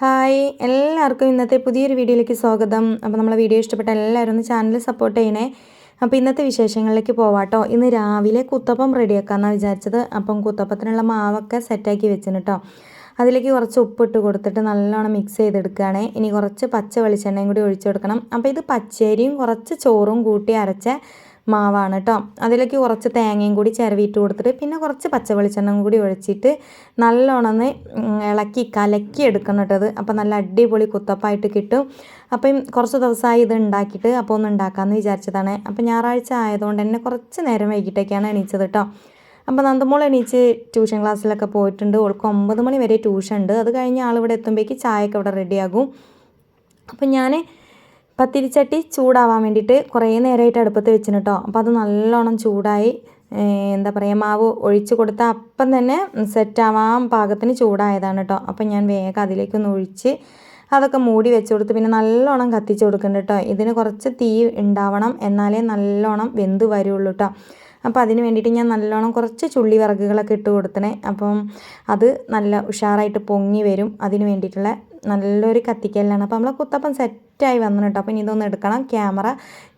Hi എല്ലാവർക്കും ഇന്നത്തെ പുതിയൊരു വീഡിയോയിലേക്ക് സ്വാഗതം. അപ്പോൾ നമ്മളെ വീഡിയോ ഇഷ്ടപ്പെട്ട എല്ലാവരും ഒന്ന് ചാനൽ സപ്പോർട്ട് ചെയ്യണേ. അപ്പോൾ ഇന്നത്തെ വിശേഷങ്ങളിലേക്ക് പോവാട്ടോ ഇന്ന് രാവിലെ കുത്തപ്പം റെഡിയാക്കാമെന്നാണ് വിചാരിച്ചത്. അപ്പം കുത്തപ്പത്തിനുള്ള മാവൊക്കെ സെറ്റാക്കി വെച്ചിന് കേട്ടോ അതിലേക്ക് കുറച്ച് ഉപ്പിട്ട് കൊടുത്തിട്ട് നല്ലോണം മിക്സ് ചെയ്തെടുക്കുകയാണ് ഇനി കുറച്ച് പച്ച വെളിച്ചെണ്ണയും കൂടി ഒഴിച്ചു കൊടുക്കണം. അപ്പോൾ ഇത് പച്ചരിയും കുറച്ച് ചോറും കൂട്ടി അരച്ച മാവാണ് കേട്ടോ അതിലേക്ക് കുറച്ച് തേങ്ങയും കൂടി ചിരവിയിട്ട് കൊടുത്തിട്ട് പിന്നെ കുറച്ച് പച്ച വെളിച്ചെണ്ണയും കൂടി ഒഴിച്ചിട്ട് നല്ലോണം ഇളക്കി കലക്കി എടുക്കണം കേട്ടത് അപ്പോൾ നല്ല അടിപൊളി കുത്തപ്പായിട്ട് കിട്ടും. അപ്പം കുറച്ച് ദിവസമായി ഇത് ഉണ്ടാക്കിയിട്ട് അപ്പോൾ ഒന്ന് ഉണ്ടാക്കാമെന്ന് വിചാരിച്ചതാണ്. അപ്പോൾ ഞായറാഴ്ച ആയതുകൊണ്ട് തന്നെ കുറച്ച് നേരം വൈകിട്ടൊക്കെയാണ് എണീച്ചത് കേട്ടോ അപ്പോൾ നന്ദമോൾ എണീച്ച് ട്യൂഷൻ ക്ലാസ്സിലൊക്കെ പോയിട്ടുണ്ട്. ഓൾക്ക് ഒമ്പത് മണി വരെ ട്യൂഷൻ ഉണ്ട് അത് കഴിഞ്ഞ് ആളിവിടെ എത്തുമ്പോഴേക്ക് ചായയൊക്കെ ഇവിടെ റെഡിയാകും അപ്പം ഞാൻ പത്തിരിച്ചട്ടി ചൂടാവാൻ വേണ്ടിയിട്ട് കുറേ നേരമായിട്ട് അടുപ്പത്ത് വെച്ചിന് കേട്ടോ അപ്പോൾ അത് നല്ലോണം ചൂടായി എന്താ പറയുക മാവ് ഒഴിച്ച് കൊടുത്ത അപ്പം തന്നെ സെറ്റാവാൻ പാകത്തിന് ചൂടായതാണ് കേട്ടോ അപ്പം ഞാൻ വേഗം അതിലേക്കൊന്ന് ഒഴിച്ച് അതൊക്കെ മൂടി വെച്ച് കൊടുത്ത് പിന്നെ നല്ലോണം കത്തിച്ച് കൊടുക്കുന്നുണ്ട് കേട്ടോ ഇതിന് കുറച്ച് തീ ഉണ്ടാവണം എന്നാലേ നല്ലോണം വെന്ത് വരുള്ളൂ കേട്ടോ അപ്പോൾ അതിന് വേണ്ടിയിട്ട് ഞാൻ നല്ലോണം കുറച്ച് ചുള്ളി വിറകുകളൊക്കെ ഇട്ട് കൊടുത്തണേ. അപ്പം അത് നല്ല ഉഷാറായിട്ട് പൊങ്ങി വരും. അതിന് വേണ്ടിയിട്ടുള്ള നല്ലൊരു കത്തിക്കലാണ് അപ്പോൾ നമ്മളെ കുത്തപ്പം സെറ്റായി വന്നു കേട്ടോ. അപ്പോൾ ഇനി ഇതൊന്ന് എടുക്കണം. ക്യാമറ.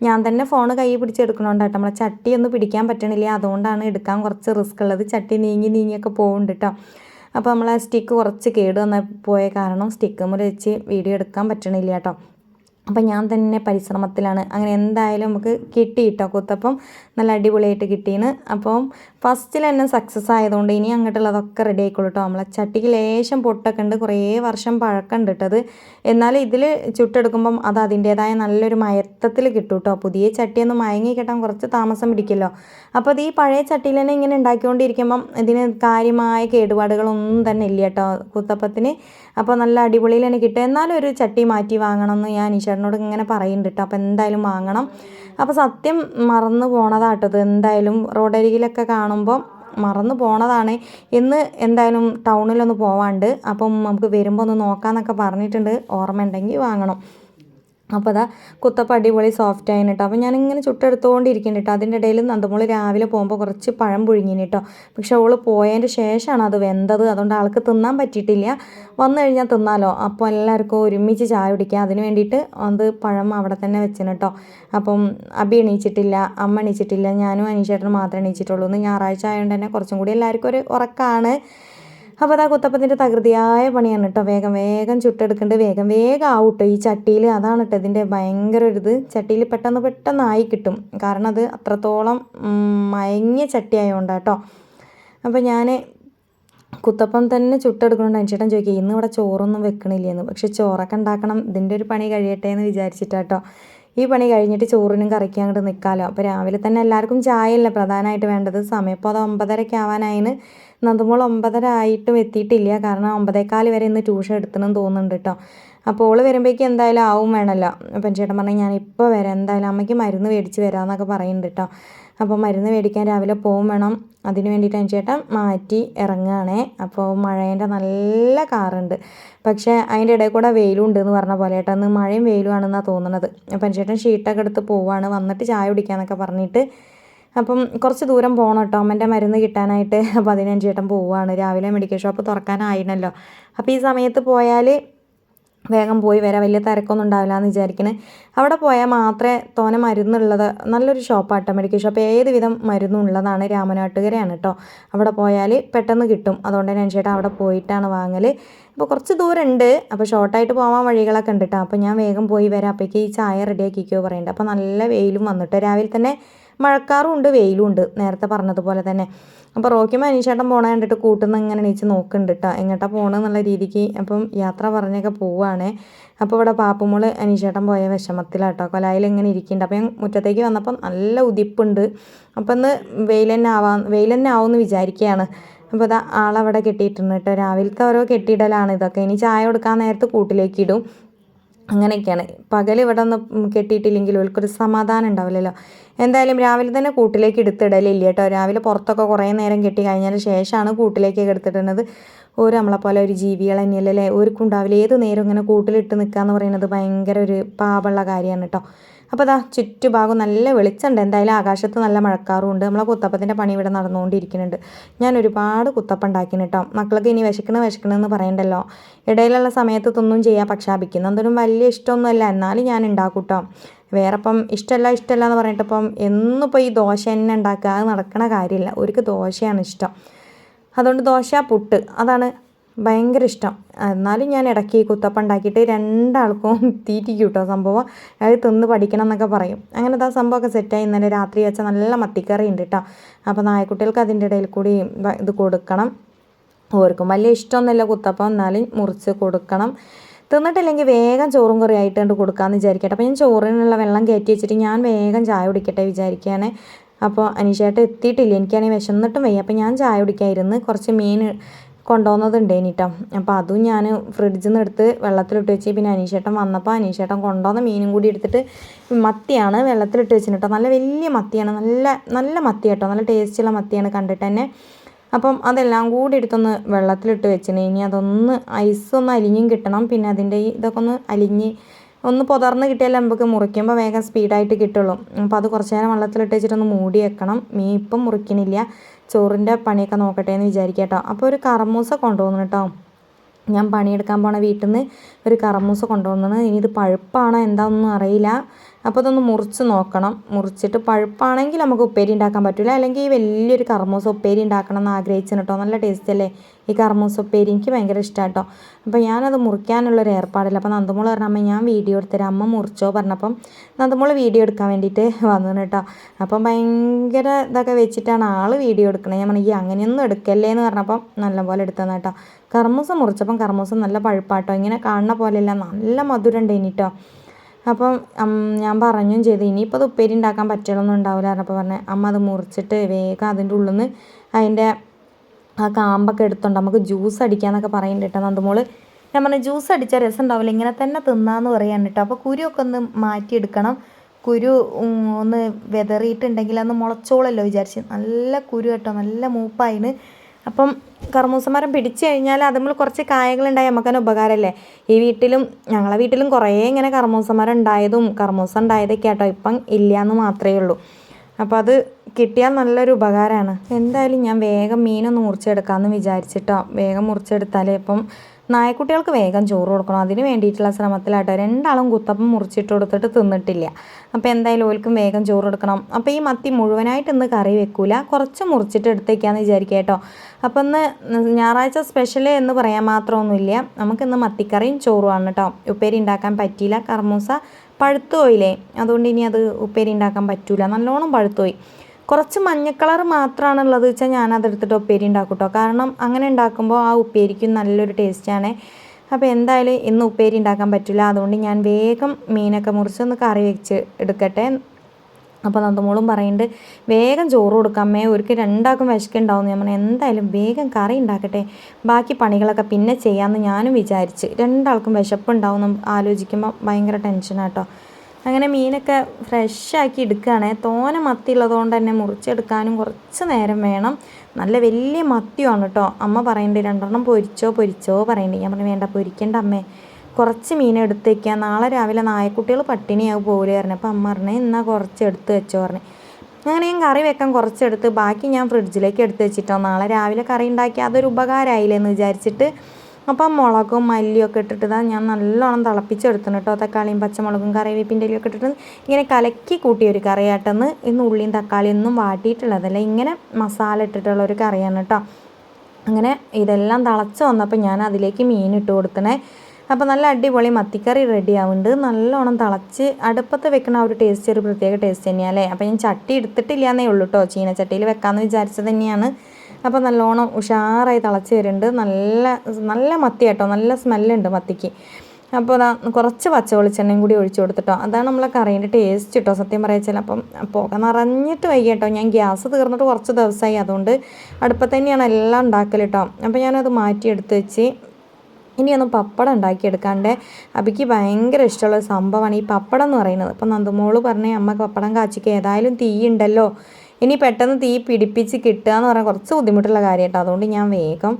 ഞാൻ തന്നെ ഫോൺ കൈ പിടിച്ചെടുക്കണോണ്ട് കേട്ടോ. നമ്മളെ ചട്ടി ഒന്ന് പിടിക്കാൻ പറ്റണില്ല. അതുകൊണ്ടാണ് എടുക്കാൻ കുറച്ച് റിസ്ക് ഉള്ളത്. ചട്ടി നീങ്ങി നീങ്ങിയൊക്കെ പോകുന്നുണ്ട് കേട്ടോ. അപ്പോൾ നമ്മളെ സ്റ്റിക്ക് കുറച്ച് കേട് വന്ന പോയ കാരണം സ്റ്റിക്ക് മുതൽ വെച്ച് വീഡിയോ എടുക്കാൻ പറ്റണില്ല കേട്ടോ. അപ്പം ഞാൻ തന്നെ പരിശ്രമത്തിലാണ്. അങ്ങനെ എന്തായാലും നമുക്ക് കിട്ടി കേട്ടോ കുത്തപ്പം. നല്ല അടിപൊളിയായിട്ട് കിട്ടീന്. അപ്പം ഫസ്റ്റിൽ തന്നെ സക്സസ് ആയതുകൊണ്ട് ഇനി അങ്ങോട്ടുള്ളതൊക്കെ റെഡി ആയിക്കോളൂ കേട്ടോ നമ്മളെ ചട്ടിക്ക് ലേശം പൊട്ടൊക്കെ ഉണ്ട്. കുറേ വർഷം പഴക്കമുണ്ട് ഇട്ടത് എന്നാൽ ഇതിൽ ചുട്ടെടുക്കുമ്പം അത് അതിന്റേതായ നല്ലൊരു മയത്തത്തിൽ കിട്ടും കേട്ടോ പുതിയ ചട്ടിയൊന്ന് മയങ്ങി കിട്ടാൻ കുറച്ച് താമസം പിടിക്കുമല്ലോ. അപ്പോൾ അത് ഈ പഴയ ചട്ടിയിൽ തന്നെ ഇങ്ങനെ ഉണ്ടാക്കിക്കൊണ്ടിരിക്കുമ്പം ഇതിന് കാര്യമായ കേടുപാടുകളൊന്നും തന്നെ ഇല്ല കേട്ടോ കുത്തപ്പത്തിന്. അപ്പോൾ നല്ല അടിപൊളിയിൽ തന്നെ കിട്ടും. എന്നാലും ഒരു ചട്ടി മാറ്റി വാങ്ങണം എന്ന് ഞാൻ ഈശ്വരനോട് ഇങ്ങനെ പറയുന്നുണ്ട് കേട്ടോ അപ്പോൾ എന്തായാലും വാങ്ങണം. അപ്പോൾ സത്യം മറന്നു പോണതാട്ടത് എന്തായാലും റോഡരികിലൊക്കെ കാണുമ്പോൾ മറന്നു പോണതാണ്. ഇന്ന് എന്തായാലും ടൗണിലൊന്ന് പോവാണ്ട്. അപ്പം നമുക്ക് വരുമ്പോൾ ഒന്ന് നോക്കാമെന്നൊക്കെ പറഞ്ഞിട്ടുണ്ട്. ഓർമ്മ ഉണ്ടെങ്കിൽ വാങ്ങണം. അപ്പോൾ അതാ കുത്തപ്പം അടിപൊളി സോഫ്റ്റ് ആയിന് കേട്ടോ അപ്പോൾ ഞാനിങ്ങനെ ചുട്ടെടുത്തുകൊണ്ടിരിക്കുന്നു കേട്ടോ അതിന്റെ ഇടയിൽ നന്ദമോൾ രാവിലെ പോകുമ്പോൾ കുറച്ച് പഴം പുഴുങ്ങിന് കേട്ടോ പക്ഷെ അവൾ പോയതിന്റെ ശേഷമാണ് അത് വെന്തത്. അതുകൊണ്ട് ആൾക്ക് തിന്നാൻ പറ്റിയിട്ടില്ല. വന്നു കഴിഞ്ഞാൽ തിന്നാലോ. അപ്പോൾ എല്ലാവർക്കും ഒരുമിച്ച് ചായ കുടിക്കുക അതിന് വേണ്ടിയിട്ട് അത് പഴം അവിടെ തന്നെ വെച്ചിന് കേട്ടോ അപ്പം അബി എണീച്ചിട്ടില്ല അമ്മ എണീച്ചിട്ടില്ല ഞാനും അനീഷേട്ടനും മാത്രമേ എണീച്ചിട്ടുള്ളൂ. ഇന്ന് ഞായറാഴ്ച ആയതുകൊണ്ട് തന്നെ കുറച്ചും കൂടി എല്ലാവർക്കും ഒരു ഉറക്കമാണ് അപ്പോൾ അതാ കുത്തപ്പത്തിന്റെ തകൃതിയായ പണിയാണ് കേട്ടോ വേഗം വേഗം ചുട്ടെടുക്കേണ്ടത് വേഗം വേഗം ആവും ഈ ചട്ടിയിൽ അതാണ് കേട്ടോ ഇതിന്റെ ഭയങ്കര ഒരു ഇത്. ചട്ടിയിൽ പെട്ടെന്ന് പെട്ടെന്ന് ആയി കിട്ടും. കാരണം അത് അത്രത്തോളം മയങ്ങിയ ചട്ടി ആയതുകൊണ്ടാണ് കേട്ടോ അപ്പോൾ ഞാൻ കുത്തപ്പം തന്നെ ചുട്ടെടുക്കണോണ്ട്. അനുചേട്ടൻ ചോദിക്കുക ഇന്ന് ഇവിടെ ചോറൊന്നും വെക്കണില്ലെന്ന്. പക്ഷെ ചോറൊക്കെ ഉണ്ടാക്കണം. ഇതിന്റെ ഒരു പണി കഴിയട്ടെ എന്ന് വിചാരിച്ചിട്ടാട്ടോ ഈ പണി കഴിഞ്ഞിട്ട് ചോറിനും കറിക്കാൻ അങ്ങോട്ട് നിൽക്കാമല്ലോ അപ്പോൾ രാവിലെ തന്നെ എല്ലാവർക്കും ചായയല്ല പ്രധാനമായിട്ട് വേണ്ടത്. സമയം ഇപ്പോൾ അത് ഒമ്പതരയ്ക്ക് ആവാനായിന്. നന്ദമോൾ ഒമ്പതര ആയിട്ടും എത്തിയിട്ടില്ല. കാരണം ഒമ്പതേക്കാൽ വരെ ഇന്ന് ട്യൂഷൻ എടുത്തണമെന്ന് തോന്നുന്നുണ്ട് കേട്ടോ അപ്പോൾ ഓൾ വരുമ്പോഴേക്കും എന്തായാലും ആവും വേണമല്ലോ അപ്പം ചേട്ടൻ പറഞ്ഞാൽ ഞാൻ ഇപ്പോൾ വരാം. എന്തായാലും അമ്മയ്ക്ക് മരുന്ന് മേടിച്ച് വരാമെന്നൊക്കെ പറയുന്നുണ്ട് കേട്ടോ അപ്പോൾ മരുന്ന് മേടിക്കാൻ രാവിലെ പോവും വേണം. അതിന് വേണ്ടിയിട്ട് ചേട്ടൻ മാറ്റി ഇറങ്ങുകയാണേ. അപ്പോൾ മഴേന്റെ നല്ല കാറുണ്ട്. പക്ഷേ അതിന്റെ ഇടയിൽ കൂടെ വെയിലും ഉണ്ട് എന്ന് പറഞ്ഞ പോലെ ഏട്ടാ. ഇന്ന് മഴയും വെയിലും ആണെന്നാണ് തോന്നുന്നത് അപ്പം ചേട്ടൻ ഷീട്ടൊക്കെ എടുത്ത് പോവാണ് വന്നിട്ട് ചായ കുടിക്കാമെന്നൊക്കെ പറഞ്ഞിട്ട്. അപ്പം കുറച്ച് ദൂരം പോകണം കേട്ടോ. അമ്മന്റെ മരുന്ന് കിട്ടാനായിട്ട്. അപ്പോൾ അതിനനുചേട്ടൻ പോവുകയാണ്. രാവിലെ മെഡിക്കൽ ഷോപ്പ് തുറക്കാനായിരുന്നല്ലോ അപ്പോൾ ഈ സമയത്ത് പോയാൽ വേഗം പോയി വരാം. വലിയ തിരക്കൊന്നും ഉണ്ടാവില്ല എന്ന് വിചാരിക്കണേ. അവിടെ പോയാൽ മാത്രമേ തോനെ മരുന്നുള്ളത് നല്ലൊരു ഷോപ്പാട്ടോ മെഡിക്കൽ ഷോപ്പ് ഏത് വിധം മരുന്നും ഉള്ളതാണ് രാമനാട്ടുകരയാണ് കേട്ടോ. അവിടെ പോയാൽ പെട്ടെന്ന് കിട്ടും. അതുകൊണ്ട് തന്നെ ചേട്ടാ അവിടെ പോയിട്ടാണ് വാങ്ങൽ അപ്പോൾ കുറച്ച് ദൂരം ഉണ്ട് അപ്പോൾ ഷോർട്ടായിട്ട് പോകാൻ വഴികളൊക്കെ ഉണ്ട് കേട്ടോ. അപ്പോൾ ഞാൻ വേഗം പോയി വരാം. അപ്പോഴേക്ക് ഈ ചായ റെഡിയാക്കിക്കോ പറയുന്നുണ്ട് അപ്പോൾ നല്ല വെയിലും വന്നിട്ട് രാവിലെ തന്നെ മഴക്കാറും ഉണ്ട് വെയിലും ഉണ്ട്. നേരത്തെ പറഞ്ഞതുപോലെ തന്നെ. അപ്പോൾ റോക്കിയും അനീഷേട്ടൻ പോണ കണ്ടിട്ട് കൂട്ടുന്ന ഇങ്ങനെ എണീച്ച് നോക്കുന്നുണ്ട് കേട്ടോ എങ്ങോട്ടാ പോകണമെന്നുള്ള രീതിക്ക് അപ്പം യാത്ര പറഞ്ഞൊക്കെ പോവുകയാണ് അപ്പോൾ ഇവിടെ പാപ്പുമോൾ അനീഷേട്ടൻ പോയ വിഷമത്തിലാട്ടോ. കൊലായിൽ ഇങ്ങനെ ഇരിക്കുന്നുണ്ട്. അപ്പം ഞാൻ മുറ്റത്തേക്ക് വന്നപ്പം നല്ല ഉദിപ്പുണ്ട്. അപ്പം ഇന്ന് വെയിൽ തന്നെ ആവാം വെയിൽ തന്നെ ആവുമെന്ന് വിചാരിക്കുകയാണ്. അപ്പോൾ അത് ആളവിടെ കെട്ടിയിട്ടുണ്ട് കേട്ടോ രാവിലത്തെ ഓരോ കെട്ടിയിടലാണ് ഇതൊക്കെ. ഇനി ചായ കൊടുക്കാൻ നേരത്ത് കൂട്ടിലേക്ക് ഇടും. അങ്ങനെയൊക്കെയാണ്. പകൽ ഇവിടെ ഒന്ന് കെട്ടിയിട്ടില്ലെങ്കിൽ ഇവർക്കൊരു സമാധാനം ഉണ്ടാവില്ലല്ലോ. എന്തായാലും രാവിലെ തന്നെ കൂട്ടിലേക്ക് എടുത്തിടലില്ല കേട്ടോ. രാവിലെ പുറത്തൊക്കെ കുറേ നേരം കെട്ടി കഴിഞ്ഞതിന് ശേഷമാണ് കൂട്ടിലേക്കൊക്കെ എടുത്തിടുന്നത്. ഒരു നമ്മളെ പോലെ ഒരു ജീവികൾ തന്നെയല്ലേ അല്ലേ? ഉണ്ടാവില്ല. ഏത് നേരം ഇങ്ങനെ കൂട്ടിലിട്ട് നിൽക്കുക എന്ന് പറയുന്നത് ഭയങ്കര ഒരു പാപമുള്ള കാര്യമാണ് കേട്ടോ. അപ്പോൾ അതാ ചുറ്റുഭാഗം നല്ല വെളിച്ചമുണ്ട്. എന്തായാലും ആകാശത്ത് നല്ല മഴക്കാറുണ്ട് നമ്മളെ കുത്തപ്പത്തിന്റെ പണി ഇവിടെ നടന്നുകൊണ്ടിരിക്കുന്നുണ്ട്. ഞാൻ ഒരുപാട് കുത്തപ്പം ഉണ്ടാക്കിന് കേട്ടോ. മക്കൾക്ക് ഇനി വിശക്കണ വിശക്കണമെന്ന് പറയണ്ടല്ലോ. ഇടയിലുള്ള സമയത്ത് തൊന്നും ചെയ്യാം പക്ഷേ എന്തൊരു വലിയ ഇഷ്ടമൊന്നുമല്ല. എന്നാലും ഞാൻ ഉണ്ടാക്കും കേട്ടോ. വേറെ ഇപ്പം ഇഷ്ടമല്ല ഇഷ്ടമല്ല എന്ന് പറഞ്ഞിട്ടിപ്പം ഇപ്പോൾ ഈ ദോശ തന്നെ ഉണ്ടാക്കുക. അത് നടക്കണ കാര്യമില്ല. അവർക്ക് ദോശയാണ് ഇഷ്ടം. അതുകൊണ്ട് ദോശ പുട്ട് അതാണ് ഭയങ്കര ഇഷ്ടം. എന്നാലും ഞാൻ ഇടയ്ക്ക് കുത്തപ്പം ഉണ്ടാക്കിയിട്ട് രണ്ടാൾക്കും തീറ്റിക്കും കേട്ടോ സംഭവം. അത് തിന്ന് പഠിക്കണം എന്നൊക്കെ പറയും. അങ്ങനത്തെ ആ സംഭവമൊക്കെ സെറ്റായി. ഇന്നലെ രാത്രി വെച്ച നല്ല മത്തിക്കറി ഉണ്ട് കേട്ടോ അപ്പോൾ നായക്കുട്ടികൾക്ക് അതിന്റെ ഇടയിൽ കൂടി ഇത് കൊടുക്കണം. ഓർക്കും വലിയ ഇഷ്ടമൊന്നുമില്ല കുത്തപ്പം. എന്നാലും മുറിച്ച് കൊടുക്കണം. തിന്നിട്ടില്ലെങ്കിൽ വേഗം ചോറും കറി ആയിട്ട് കൊണ്ട് കൊടുക്കാമെന്ന് വിചാരിക്കട്ടെ. അപ്പോൾ ഞാൻ ചോറിനുള്ള വെള്ളം കയറ്റി വെച്ചിട്ട് ഞാൻ വേഗം ചായ കുടിക്കട്ടെ വിചാരിക്കുകയാണ് അപ്പോൾ അനീഷേട്ട എത്തിയിട്ടില്ല. എനിക്കാണെങ്കിൽ വിശന്നിട്ടും വയ്യ. അപ്പോൾ ഞാൻ ചായ കുടിക്കാതിരുന്ന് കുറച്ച് മീൻ കൊണ്ടുവന്നതുണ്ടേനി കേട്ടോ അപ്പോൾ അതും ഞാൻ ഫ്രിഡ്ജിൽ നിന്ന് എടുത്ത് വെള്ളത്തിലിട്ട് വെച്ച് പിന്നെ അനീഷേട്ടൻ വന്നപ്പോൾ അനീഷേട്ടൻ കൊണ്ടുവന്ന മീനും കൂടി എടുത്തിട്ട് മത്തിയാണ് വെള്ളത്തിലിട്ട് വെച്ചിട്ടോ നല്ല വലിയ മത്തിയാണ്. നല്ല നല്ല മത്തി കേട്ടോ. നല്ല ടേസ്റ്റുള്ള മത്തിയാണ് കണ്ടിട്ട് തന്നെ. അപ്പം അതെല്ലാം കൂടി എടുത്തൊന്ന് വെള്ളത്തിലിട്ട് വെച്ചിന്. ഇനി അതൊന്ന് ഐസൊന്ന് അലിഞ്ഞും കിട്ടണം. പിന്നെ അതിന്റെ ഇതൊക്കെ ഒന്ന് അലിഞ്ഞ് ഒന്ന് പുതർന്ന് കിട്ടിയാലേ നമുക്ക് മുറിക്കുമ്പോൾ വേഗം സ്പീഡായിട്ട് കിട്ടുള്ളൂ. അപ്പോൾ അത് കുറച്ച് നേരം വെള്ളത്തിലിട്ട് വെച്ചിട്ടൊന്ന് മൂടി വെക്കണം. മീൻ ഇപ്പം മുറിക്കണില്ല. ചോറിന്റെ പണിയൊക്കെ നോക്കട്ടെ എന്ന് വിചാരിക്കാം കേട്ടോ അപ്പോൾ ഒരു കറമൂസ കൊണ്ടുപോകുന്നു കേട്ടോ ഞാൻ പണിയെടുക്കാൻ പോണ വീട്ടിൽ നിന്ന് ഒരു കറമൂസ കൊണ്ടുവന്നത്. ഇനി ഇത് പഴുപ്പാണോ എന്താണെന്നൊന്നും അറിയില്ല. അപ്പോൾ അതൊന്ന് മുറിച്ച് നോക്കണം. മുറിച്ചിട്ട് പഴുപ്പാണെങ്കിൽ നമുക്ക് ഉപ്പേരി ഉണ്ടാക്കാൻ പറ്റില്ല അല്ലെങ്കിൽ ഈ വലിയൊരു കർമ്മൂസ ഉപ്പേരി ഉണ്ടാക്കണം എന്ന് ആഗ്രഹിച്ചു കേട്ടോ നല്ല ടേസ്റ്റ് അല്ലേ? ഈ കർമ്മൂസ ഉപ്പേരി എനിക്ക് ഭയങ്കര ഇഷ്ടമാണ് കേട്ടോ അപ്പോൾ ഞാനത് മുറിക്കാനുള്ളൊരു ഏർപ്പാടില്ല? അപ്പോൾ നന്ദമോൾ പറഞ്ഞ ഞാൻ വീഡിയോ എടുത്തരാം. അമ്മ മുറിച്ചോ? പറഞ്ഞപ്പം നന്ദമോൾ വീഡിയോ എടുക്കാൻ വേണ്ടിയിട്ട് വന്നു കേട്ടോ അപ്പം ഭയങ്കര ഇതൊക്കെ വെച്ചിട്ടാണ് ആൾ വീഡിയോ എടുക്കണത് ഞാൻ പറഞ്ഞു ഈ അങ്ങനെയൊന്നും എടുക്കല്ലേ? എന്ന് പറഞ്ഞപ്പം നല്ലപോലെ എടുത്തതാണ് കേട്ടോ കർമ്മൂസ മുറിച്ചപ്പം കർമ്മൂസം നല്ല പഴുപ്പാട്ടോ ഇങ്ങനെ കാണുന്ന പോലെയല്ല. നല്ല മധുരം ഉണ്ട് ഇനിട്ടോ അപ്പം ഞാൻ പറഞ്ഞും ചെയ്തു. ഇനിയിപ്പോൾ അത് ഉപ്പേരി ഉണ്ടാക്കാൻ പറ്റുള്ളൊന്നും ഉണ്ടാവില്ല പറഞ്ഞപ്പോൾ പറഞ്ഞ അമ്മ അത് മുറിച്ചിട്ട് വേഗം അതിന്റെ ഉള്ളിൽ നിന്ന് അതിന്റെ ആ കാമ്പൊക്കെ എടുത്തോണ്ട് നമുക്ക് ജ്യൂസ് അടിക്കാന്നൊക്കെ പറയുന്നുണ്ട് കേട്ടോ നന്ദമോൾ. ഞാൻ പറഞ്ഞു ജ്യൂസ് അടിച്ചാൽ രസം ഉണ്ടാവില്ല. ഇങ്ങനെ തന്നെ തിന്നാന്ന് പറയാൻ കേട്ടോ. അപ്പോൾ കുരുവൊക്കെ ഒന്ന് മാറ്റിയെടുക്കണം. കുരു ഒന്ന് വെതറിയിട്ടുണ്ടെങ്കിൽ അന്ന് മുളച്ചോളല്ലോ വിചാരിച്ച്. നല്ല കുരു കേട്ടോ. നല്ല മൂപ്പായിന്. അപ്പം കർമ്മൂസമരം പിടിച്ചു കഴിഞ്ഞാൽ നമ്മൾ കുറച്ച് കായകളുണ്ടായി നമുക്ക് തന്നെ ഉപകാരമല്ലേ ഈ വീട്ടിലും ഞങ്ങളെ വീട്ടിലും കുറേ ഇങ്ങനെ കർമ്മൂസമരം ഉണ്ടായതും കർമ്മൂസ ഉണ്ടായതൊക്കെ ആട്ടോ. ഇപ്പം ഇല്ല എന്ന് മാത്രമേ ഉള്ളൂ. അപ്പോൾ അത് കിട്ടിയാൽ നല്ലൊരു ഉപകാരമാണ് എന്തായാലും ഞാൻ വേഗം മീനൊന്ന് മുറിച്ചെടുക്കാമെന്ന് വിചാരിച്ചിട്ടോ. വേഗം മുറിച്ചെടുത്താലേ ഇപ്പം നായക്കുട്ടികൾക്ക് വേഗം ചോറ് കൊടുക്കണം. അതിന് വേണ്ടിയിട്ടുള്ള ശ്രമത്തിലാട്ടോ. രണ്ടാളും കുത്തപ്പം മുറിച്ചിട്ട് കൊടുത്തിട്ട് തിന്നിട്ടില്ല. അപ്പോൾ എന്തായാലും ഓൽക്കും വേഗം ചോറ് കൊടുക്കണം. അപ്പോൾ ഈ മത്തി മുഴുവനായിട്ട് ഇന്ന് കറി വെക്കൂല. കുറച്ച് മുറിച്ചിട്ട് എടുത്തേക്കാന്ന് വിചാരിക്കുക കേട്ടോ. അപ്പോൾ ഇന്ന് ഞായറാഴ്ച സ്പെഷ്യൽ എന്ന് പറയാൻ മാത്രമൊന്നുമില്ല. നമുക്കിന്ന് മത്തിക്കറിയും ചോറുമാണ് കേട്ടോ. ഉപ്പേരി ഉണ്ടാക്കാൻ പറ്റിയില്ല. കർമൂസ പഴുത്തുപോയില്ലേ അതുകൊണ്ട് ഇനി അത് ഉപ്പേരി ഉണ്ടാക്കാൻ പറ്റൂല. നല്ലോണം പഴുത്തുപോയി കുറച്ച് മഞ്ഞ കളർ മാത്രമാണുള്ളത് വെച്ചാൽ ഞാനതെടുത്തിട്ട് ഉപ്പേരി ഉണ്ടാക്കും കേട്ടോ കാരണം അങ്ങനെ ഉണ്ടാക്കുമ്പോൾ ആ ഉപ്പേരിക്കും നല്ലൊരു ടേസ്റ്റാണ്. അപ്പോൾ എന്തായാലും ഇന്ന് ഉപ്പേരി ഉണ്ടാക്കാൻ പറ്റില്ല. അതുകൊണ്ട് ഞാൻ വേഗം മീനൊക്കെ മുറിച്ചൊന്ന് കറി വെച്ച് എടുക്കട്ടെ. അപ്പോൾ നന്ദമോളും പറയുന്നുണ്ട് വേഗം ചോറ് കൊടുക്കാമേ ഒരിക്കൽ രണ്ടാക്കും വിശക്കുണ്ടാവും ഞാൻ പറഞ്ഞു എന്തായാലും വേഗം കറി ഉണ്ടാക്കട്ടെ. ബാക്കി പണികളൊക്കെ പിന്നെ ചെയ്യാമെന്ന് ഞാനും വിചാരിച്ച്. രണ്ടാൾക്കും വിശപ്പുണ്ടാവും ആലോചിക്കുമ്പോൾ ഭയങ്കര ടെൻഷനാട്ടോ അങ്ങനെ മീനൊക്കെ ഫ്രഷാക്കി എടുക്കുകയാണ്. തോന മത്തി ഉള്ളതുകൊണ്ട് തന്നെ മുറിച്ചെടുക്കാനും കുറച്ച് നേരം വേണം. നല്ല വലിയ മത്തിയാണ് കേട്ടോ. അമ്മ പറയുന്നുണ്ട് രണ്ടെണ്ണം പൊരിച്ചോ പൊരിച്ചോ പറയുന്നുണ്ട്. ഞാൻ പറഞ്ഞു വേണ്ട പൊരിക്കേണ്ട അമ്മേ. കുറച്ച് മീൻ എടുത്ത് വയ്ക്കുക നാളെ രാവിലെ നായക്കുട്ടികൾ പട്ടിണിയാവും പോലെ പറഞ്ഞു. അപ്പോൾ അമ്മ പറഞ്ഞു എന്നാൽ കുറച്ച് എടുത്ത് വെച്ചോ പറഞ്ഞു. അങ്ങനെ ഞാൻ കറി വെക്കാൻ കുറച്ചെടുത്ത് ബാക്കി ഞാൻ ഫ്രിഡ്ജിലേക്ക് എടുത്ത് വെച്ചിട്ടോ. നാളെ രാവിലെ കറി ഉണ്ടാക്കി അതൊരു ഉപകാരമായില്ലേ എന്ന് വിചാരിച്ചിട്ട് അപ്പം മുളകും മല്ലിയൊക്കെ ഇട്ടിട്ട് ഞാൻ നല്ലോണം തിളപ്പിച്ചെടുത്തിന് കേട്ടോ. തക്കാളിയും പച്ചമുളകും കറിവേപ്പിന്റെ ഇലയൊക്കെ ഇട്ടിട്ട് ഇങ്ങനെ കലക്കി കൂട്ടിയ ഒരു കറിയായിട്ടെന്ന് ഇന്ന് ഉള്ളിയും തക്കാളിയും ഒന്നും വാട്ടിയിട്ടുള്ളതല്ല. ഇങ്ങനെ മസാല ഇട്ടിട്ടുള്ള ഒരു കറിയാണ് കേട്ടോ. അങ്ങനെ ഇതെല്ലാം തിളച്ച് വന്നപ്പോൾ ഞാൻ അതിലേക്ക് മീൻ ഇട്ട് കൊടുത്തണേ. അപ്പോൾ നല്ല അടിപൊളി മത്തിക്കറി റെഡി ആവുന്നുണ്ട്. നല്ലോണം തിളച്ച് അടുപ്പത്ത് വെക്കണ ഒരു ടേസ്റ്റ് ഒരു പ്രത്യേക ടേസ്റ്റ് തന്നെയാണ് അല്ലേ? അപ്പോൾ ഞാൻ ചട്ടി എടുത്തിട്ടില്ല എന്നേ ഉള്ളൂ കേട്ടോ. ചീനച്ചട്ടിയിൽ വെക്കാമെന്ന് വിചാരിച്ചത് തന്നെയാണ്. അപ്പോൾ നല്ലോണം ഉഷാറായി തിളച്ച് വരുന്നുണ്ട്. നല്ല നല്ല മത്തി കേട്ടോ. നല്ല സ്മെല്ലുണ്ട് മത്തിക്ക്. അപ്പോൾ അതാ കുറച്ച് പച്ച വെളിച്ചെണ്ണയും കൂടി ഒഴിച്ചു കൊടുത്തിട്ടോ. അതാണ് നമ്മളെ കറീന്റെ ടേസ്റ്റ് കേട്ടോ. സത്യം പറയാച്ചാൽ അപ്പം പുക നിറഞ്ഞിട്ട് വൈകി കേട്ടോ. ഞാൻ ഗ്യാസ് തീർന്നിട്ട് കുറച്ച് ദിവസമായി അതുകൊണ്ട് അടുപ്പത്ത് തന്നെയാണ് എല്ലാം ഉണ്ടാക്കൽ കേട്ടോ. അപ്പോൾ ഞാനത് മാറ്റി എടുത്ത് വെച്ച് ഇനി ഒന്ന് പപ്പടം ഉണ്ടാക്കിയെടുക്കാണ്ട് അബിക്ക് ഭയങ്കര ഇഷ്ടമുള്ള സംഭവമാണ് ഈ പപ്പടം എന്ന് പറയുന്നത്. അപ്പം നന്ദുമോൾ പറഞ്ഞേ അമ്മ പപ്പടം കാച്ചിക്ക്. ഏതായാലും തീ ഉണ്ടല്ലോ. ഇനി പെട്ടെന്ന് തീ പിടിപ്പിച്ച് കിട്ടുക എന്ന് പറഞ്ഞാൽ കുറച്ച് ബുദ്ധിമുട്ടുള്ള കാര്യം കേട്ടോ അതുകൊണ്ട് ഞാൻ വേഗം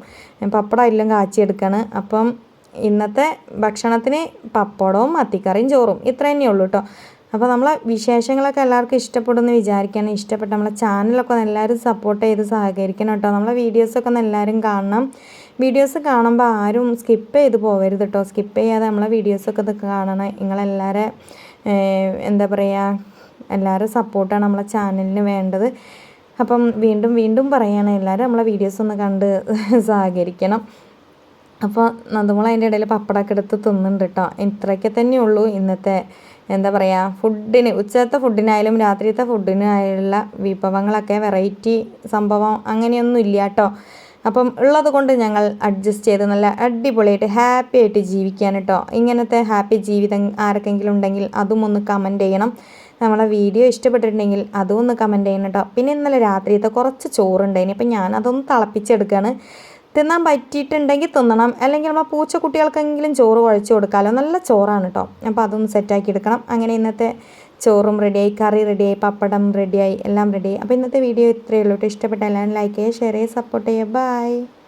പപ്പടം എല്ലാം കാച്ചിയെടുക്കാണ്. അപ്പം ഇന്നത്തെ ഭക്ഷണത്തിന് പപ്പടവും മത്തിക്കറിയും ചോറും ഇത്ര തന്നെ ഉള്ളൂ കേട്ടോ അപ്പോൾ നമ്മളെ വിശേഷങ്ങളൊക്കെ എല്ലാവർക്കും ഇഷ്ടപ്പെടുമെന്ന് വിചാരിക്കുകയാണ്. ഇഷ്ടപ്പെട്ട നമ്മളെ ചാനലൊക്കെ ഒന്ന് എല്ലാവരും സപ്പോർട്ട് ചെയ്ത് സഹകരിക്കണം കേട്ടോ നമ്മളെ വീഡിയോസൊക്കെ ഒന്ന് എല്ലാവരും കാണണം. വീഡിയോസ് കാണുമ്പോൾ ആരും സ്കിപ്പ് ചെയ്ത് പോകരുത് കേട്ടോ സ്കിപ്പ് ചെയ്യാതെ നമ്മളെ വീഡിയോസൊക്കെ ഇത് കാണണം. നിങ്ങളെല്ലാവരെ എന്താ പറയുക എല്ലാവരും സപ്പോർട്ടാണ് നമ്മളെ ചാനലിന് വേണ്ടത്. അപ്പം വീണ്ടും വീണ്ടും പറയുകയാണ് എല്ലാവരും നമ്മളെ വീഡിയോസ് ഒന്ന് കണ്ട് സഹകരിക്കണം. അപ്പോൾ നന്ദമോൾ അതിന്റെ ഇടയിൽ പപ്പടമൊക്കെ എടുത്ത് തിന്നുന്നുണ്ട് കേട്ടോ ഇത്രയൊക്കെ തന്നെയുള്ളൂ ഇന്നത്തെ എന്താ പറയുക ഫുഡിന് ഉച്ചത്തെ ഫുഡിനായാലും രാത്രിയത്തെ ഫുഡിനായുള്ള വിഭവങ്ങളൊക്കെ വെറൈറ്റി സംഭവം അങ്ങനെയൊന്നും ഇല്ല കേട്ടോ അപ്പം ഉള്ളത് കൊണ്ട് ഞങ്ങൾ അഡ്ജസ്റ്റ് ചെയ്ത് നല്ല അടിപൊളിയായിട്ട് ഹാപ്പി ആയിട്ട് ജീവിക്കാൻ കേട്ടോ ഇങ്ങനത്തെ ഹാപ്പി ജീവിതം ആർക്കെങ്കിലും ഉണ്ടെങ്കിൽ അതും ഒന്ന് കമന്റ് ചെയ്യണം. നമ്മളെ വീഡിയോ ഇഷ്ടപ്പെട്ടിട്ടുണ്ടെങ്കിൽ അതും ഒന്ന് കമന്റ് ചെയ്യണം കേട്ടോ പിന്നെ ഇന്നലെ രാത്രിയത്തെ കുറച്ച് ചോറുണ്ടായിന് അപ്പം ഞാൻ അതൊന്ന് തിളപ്പിച്ചെടുക്കുകയാണ് തിന്നാൻ പറ്റിയിട്ടുണ്ടെങ്കിൽ തിന്നണം. അല്ലെങ്കിൽ നമ്മളെ പൂച്ചക്കുട്ടികൾക്കെങ്കിലും ചോറ് കുഴച്ച് കൊടുക്കാമല്ലോ നല്ല ചോറാണ് കേട്ടോ അപ്പോൾ അതൊന്ന് സെറ്റാക്കി എടുക്കണം. അങ്ങനെ ഇന്നത്തെ ചോറും റെഡിയായി കറി റെഡിയായി പപ്പടം റെഡിയായി എല്ലാം റെഡിയായി അപ്പോൾ ഇന്നത്തെ വീഡിയോ ഇത്രയേ ഉള്ളൂ ഇഷ്ടപ്പെട്ട എല്ലാവരും ലൈക്ക് ചെയ്യുക ഷെയർ ചെയ്യുക സപ്പോർട്ട് ചെയ്യുക. ബൈ